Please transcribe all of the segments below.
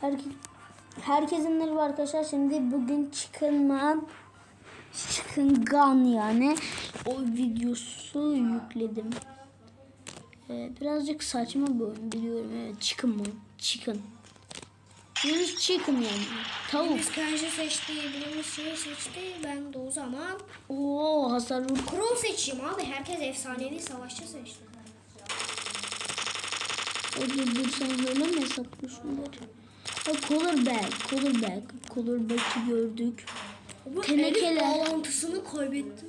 Herkes, herkesin merhaba arkadaşlar. Şimdi bugün Chicken Man Chicken Gun yani o videosu yükledim. Ee, birazcık saçma bir oyun biliyorum. Evet, Chicken Man. Chicken. Birimiz chicken yani. Tavuk. Biz kanji seçti, birimiz şey seçti. Ben de o zaman Oo hasar vur. Crow seçeyim abi. Herkes efsanevi savaşçı seçti. O dur sen böyle mi hesaplıyorsun? Ha, bag. Color bag'i gördük. Bu Tenekeler. Elif bağlantısını kaybettim.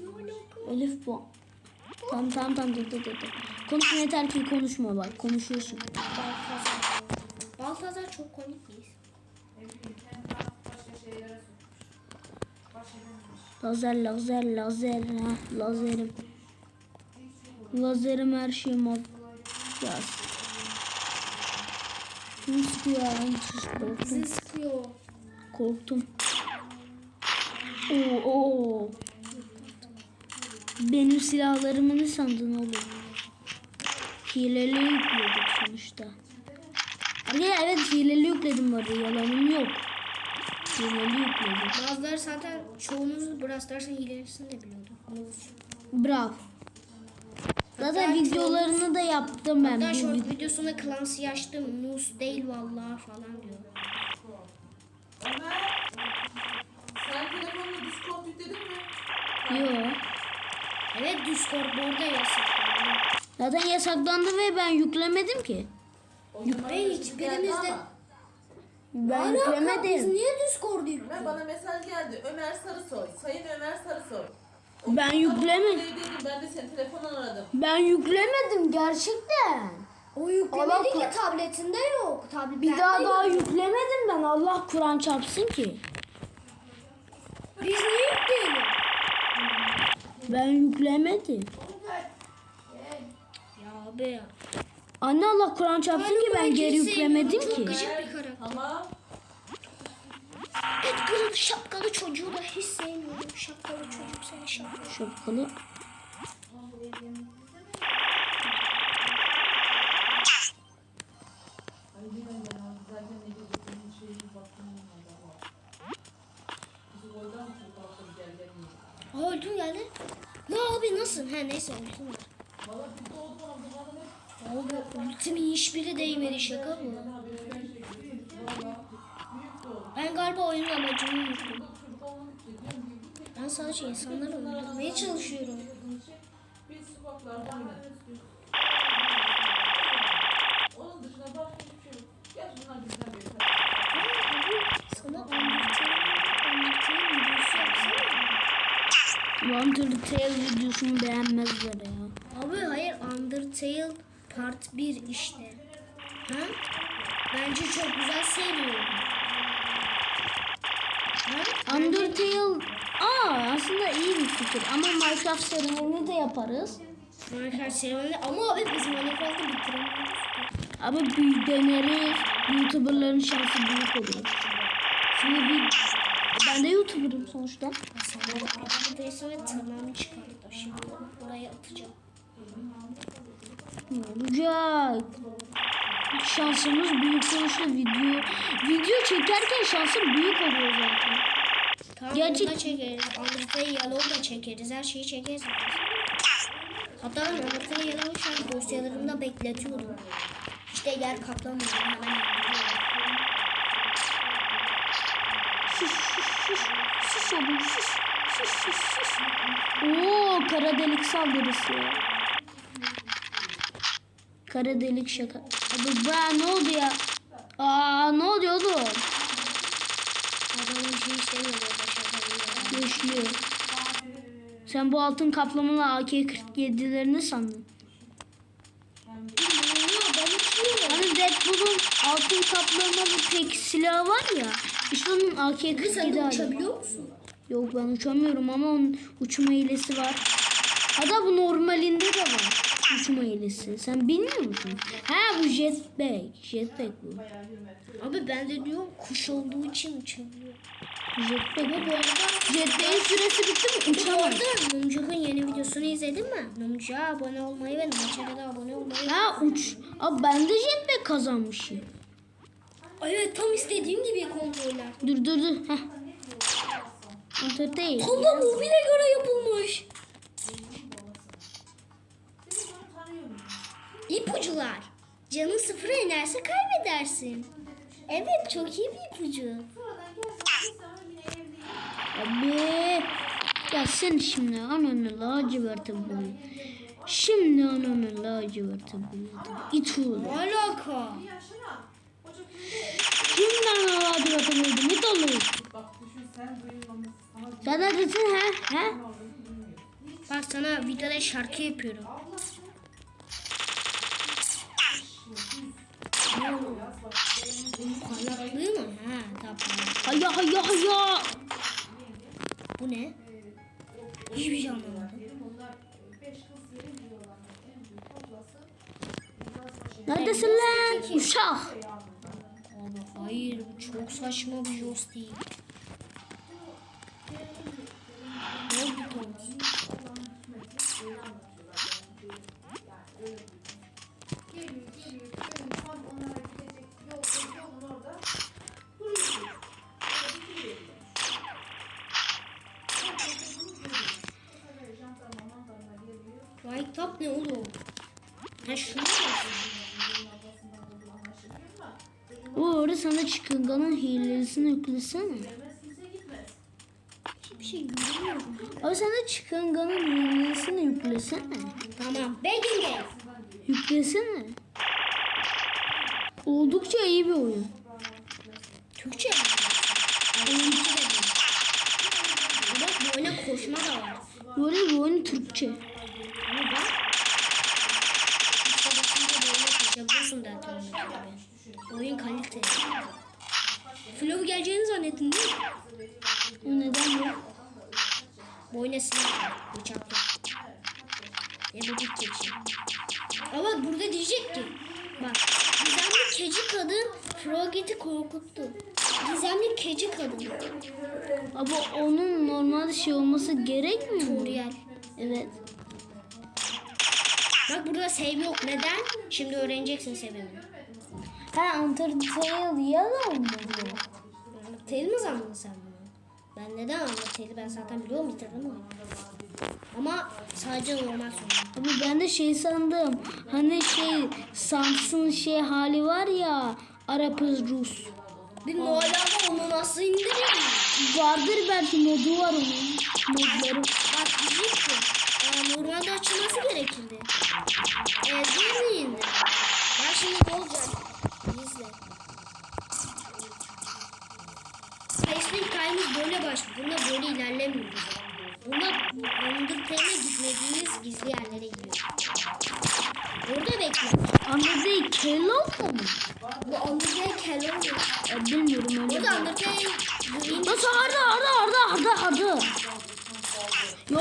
Elif bu. Tamam tamam tamam dur dur dur. Konuşma yeter ki konuşma bak konuşuyorsun. Baltazar. Baltazar çok komik değil. Lazer lazer lazer ha lazerim. Lazerim her şeyim al. Yaz. Kim sıkıyor? Korktum. Sıkıyor. Korktum. Oo, oo. Benim silahlarımı ne sandın oğlum? Hileli yükledik sonuçta. Ya evet hileli yükledim arada yalanım yok. Hileli yükledim. Bazıları zaten çoğunuz Brawl Stars'ın hilelisini de biliyordu. Bravo. Zaten videolarını da yaptım ben. Hatta short vid- videosunda Clancy açtım. Nus değil vallahi falan diyor. Ömer, sen telefonla Discord yükledin mi? Yo. Evet Discord bu arada yasaklandı. Zaten yasaklandı ve ben yüklemedim ki. Mesaj hiçbirimiz de-. Ben Biz yüklemedim. niye Discord Ömer bana mesaj geldi. Ömer Sarısoy. Sayın Ömer Sarısoy. Ben yüklemedim. evdeydim, Ben de senin telefondan aradım. Ben yüklemedim gerçekten. O Allah yüklemedi kur- ki tabletinde yok. Tablet Bir daha daha yok. yüklemedim ben. Allah Kur'an çarpsın ki. Biz niye yükleyelim? Ben yüklemedim. Ya abi ya. Anne Allah Kur'an çarpsın ki ben geri yüklemedim Çok ki. gıcık bir karakter. Ama Edgar'ın şapkalı çocuğu da hiç sevmiyorum. Şapkalı çocuk sen şapkalı. Şapkalı. Aa öldüm geldi. Ne abi nasıl? He neyse öldüm. Abi ultimin hiçbiri değmedi şaka mı? Ben galiba oyunun amacını unuttum. Ben sadece insanları öldürmeye çalışıyorum. Undertale, videosunu beğenmezler ya. Abi hayır Undertale Part 1 işte. Ha? Bence çok güzel seri. Ha? Undertale Aa aslında iyi bir fikir ama Minecraft serilerini de yaparız. Minecraft serileri ama abi biz Minecraft'ı bitiremiyoruz. Ama bir deneriz. YouTuber'ların şansı büyük olur. Şimdi bir ben de YouTuber'ım sonuçta. Sana arkadaysa ve tırnağımı çıkardı. Şimdi buraya atacağım. Ne olacak? Şansımız büyük sonuçta video video çekerken şansım büyük oluyor zaten. Tamam Gerçek- bunu da çekeriz. Undertale Yellow da çekeriz. Her şeyi çekeriz. Hatta Undertale Yellow'u şu an dosyalarımda bekletiyordum. İşte yer kaplamıyor. Hemen. Şuş şuş şuş. Şuş oğlum şuş. Şuş şuş şuş. Oo kara delik saldırısı. Kara delik şaka. Abi ne oldu ya? Aa ne oluyor oğlum? Adamın şey istemiyor şaka Yaşıyor. Sen bu altın kaplamalı AK-47'leri ne sandın? Hani Deadpool'un altın kaplamalı tek silahı var ya. İşte onun Sen de AK-47 hali. uçabiliyor musun? Yok ben uçamıyorum ama onun uçma hilesi var. Hatta bu normalinde de var. Uçma hilesi. Sen bilmiyor musun? Ha bu jetpack. Jetpack bu. Abi ben de diyorum kuş olduğu için uçabiliyor. Jetpack. Ama bu arada Jetpack'in süresi bitti mi? Arada Mumcuk'un yeni videosunu izledin mi? Mumcuk'a abone olmayı ve Naçer'e de abone olmayı. Ha uç. Abi ben de jetpack kazanmışım. Ay Evet tam istediğim gibi kontroller. Dur dur dur. Heh. Antır değil. Da mobile göre yapılmış. İpucular. Canın sıfıra inerse kaybedersin. Evet çok iyi bir ipucu. Abi. Ya sen şimdi ananı laciverti bul. Şimdi ananı laciverti bul. İt oğlu. Ne alaka? Şimdi ananı laciverti buldum. İt oğlu. Bak düşün sen duyulmaması sana neredesin ha? Ha? Bak sana videoda şarkı yapıyorum. Parlaklığı mı? Ha tamam. Haya haya haya. Bu ne? Hiçbir şey anlamadım. Neredesin lan? Uşak. Hayır bu çok saçma bir joystick. Ha şunu? O orada sana çıkınganın hilesini yüklesene. Hiçbir şey göremiyorum. Abi sana çıkınganın hilesini yüklesene. Tamam. Game. Yüklesene. Oldukça iyi bir oyun. Türkçe mi? Oyuncu da değil. Bak bu oyuna koşma da var. Böyle bir oyun Türkçe. Ama bak. İşte başında böyle koşabiliyorsun da tabii. Oyun kalite. Flow geleceğini zannettin değil mi? O neden bu? Bu oyuna silah var. Bıçak yok. Ya da bir keçi. Ama burada diyecek ki. Bak. Gizemli keçi kadın Frogget'i korkuttu. Gizemli keçi kadın. Ama onun normalde şey olması gerekmiyor mu? Tutorial. Evet. Bak burada save yok. Neden? Şimdi öğreneceksin sebebini. Ha Undertale Yellow mu bu? Anlatayım mı sandın sen bunu? Ben neden anlatayım? Ben zaten biliyorum bitirdim onu. Ama sadece normal soru. Abi ben de şey sandım. Hani şey Samsung şey hali var ya. Arap Rus. Bir Noel'de onu nasıl indireyim? Vardır belki modu var onun. Modları. Bak diyecektim. Ee, normalde açılması gerekirdi. Ee, değil mi indir? Bak şimdi ne olacak? İzle. Facebook hikayemiz böyle başlıyor. Bunda böyle ilerlemiyoruz. Bunda Undertale'e gitmediğimiz gizli yerlere gidiyor. Orada bekle. Undertale Kellogg'da mı? Bu Undertale Kello mu? Ya bilmiyorum öyle. Burada Undertale Green Nasıl Arda Arda Arda Arda Arda. Yo.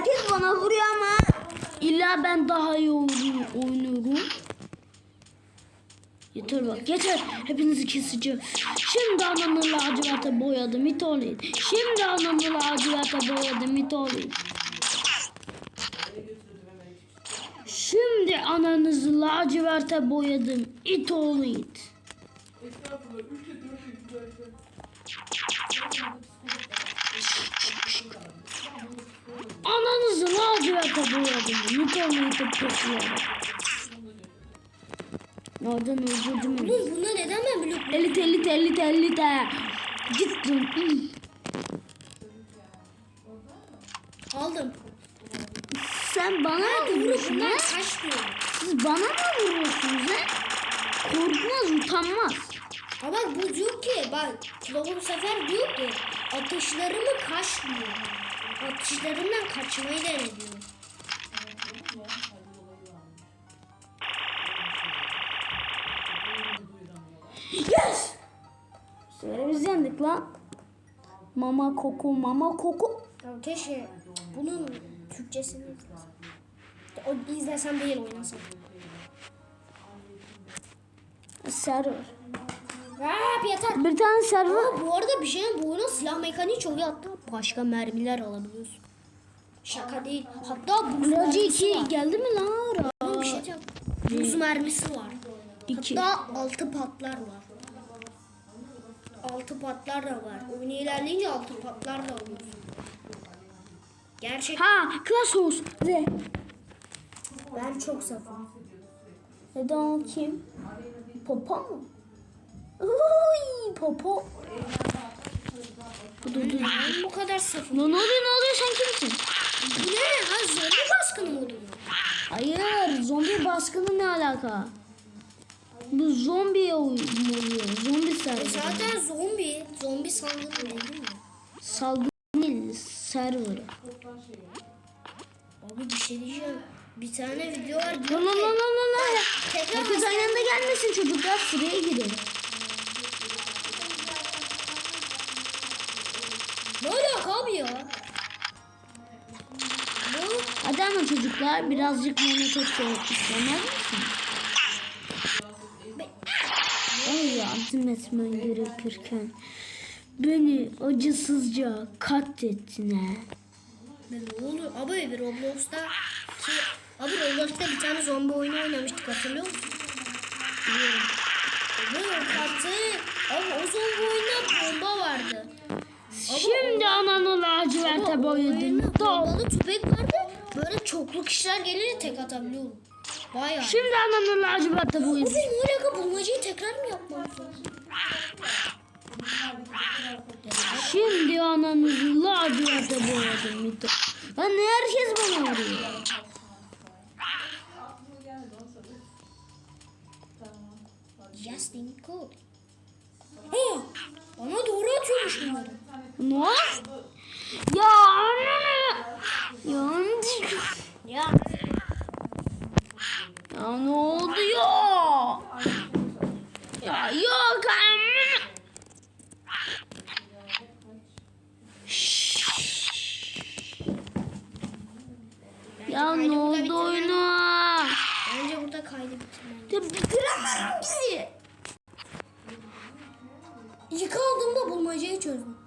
Herkes bana vuruyor ama illa ben daha iyi oynuyorum. oynuyorum. Yeter bak yeter. Hepinizi keseceğim. Şimdi anamı laciverte boyadım it olayım. Şimdi anamı laciverte boyadım it olayım. Şimdi ananızı laciverte boyadım it olayım. estağfurullah. Ülke dört ülke. Laciverte boyadım it olayım topluyorum. Nereden öldürdüm? Oğlum bunda neden ben blok Elit elit elit elit he. Gittim. Aldım? Sen bana mı vuruyorsun? Siz bana mı vuruyorsunuz ha? Korkmaz utanmaz. Ama bak bu diyor ki bak Kılavuz bu sefer diyor ki atışlarımı kaç diyor. Atışlarımdan kaçmayı dene diyor. Yes! Sonra biz yendik lan. Mama koku mama koku. Ya keşke bunun Türkçesini o izlesem değil oynasam. Server. Rap yeter. Bir tane server. Ama bu arada bir şeyin bu oyunun silah mekaniği çok iyi hatta başka mermiler alabiliyorsun. Şaka değil. Hatta buz Racı mermisi 2 var. geldi mi lan? Bir şey diyeceğim. Buz mermisi var. 2. Daha altı patlar var. Altı patlar da var. Oyunu ilerleyince altı patlar da oluyor. Gerçek Ha, Clash House. Ve ben çok safım. neden kim? Popo mu? Uy, Popo. Dur dur. Ben bu kadar safım. Ne oluyor ne oluyor sen kimsin? Bu ne? Ha zombi baskını modu mu? Hayır, zombi baskını ne alaka? Bu zombi oyun oluyor. Zombi E server. zaten zombi. Zombi salgını değil mi? Salgın değil, server. Abi bir şey diyeceğim. Bir tane video var Lan lan lan lan lan. Tekrar aynı anda gelmesin çocuklar sıraya girin. Ya? Bu Hadi ama çocuklar birazcık monitör seyretmek istemez misiniz? Ay yardım etmen gerekirken beni acısızca katlettin ha. ne oluyor? Abi Roblox'ta şey, abi Roblox'ta bir tane zombi oyunu oynamıştık hatırlıyor musun? Biliyorum. Abi o kartı abi o zombi oyunda bomba vardı. Şimdi ananı laciverte boyadın. Dol. bombalı tüfek vardı. Böyle çoklu kişiler gelince tek atabiliyorum. Bayağı. Şimdi ananı laciverte boyadın. Ne alaka bulmacayı tekrar mı yapmam lazım? Şimdi ananızı laciverte boyadım. Mito. Lan ne herkes bana arıyor? Justin Code. Ha, bana doğru atıyormuş bunları. Ne? Ya ananı. Yandı. Ya Ya ne oldu ya? Ya yok amma. Ya ne oldu oyuna? bence burada kaydı bitirmem. Ya bitiremem bizi. İlk aldığımda bulmacayı çözdüm.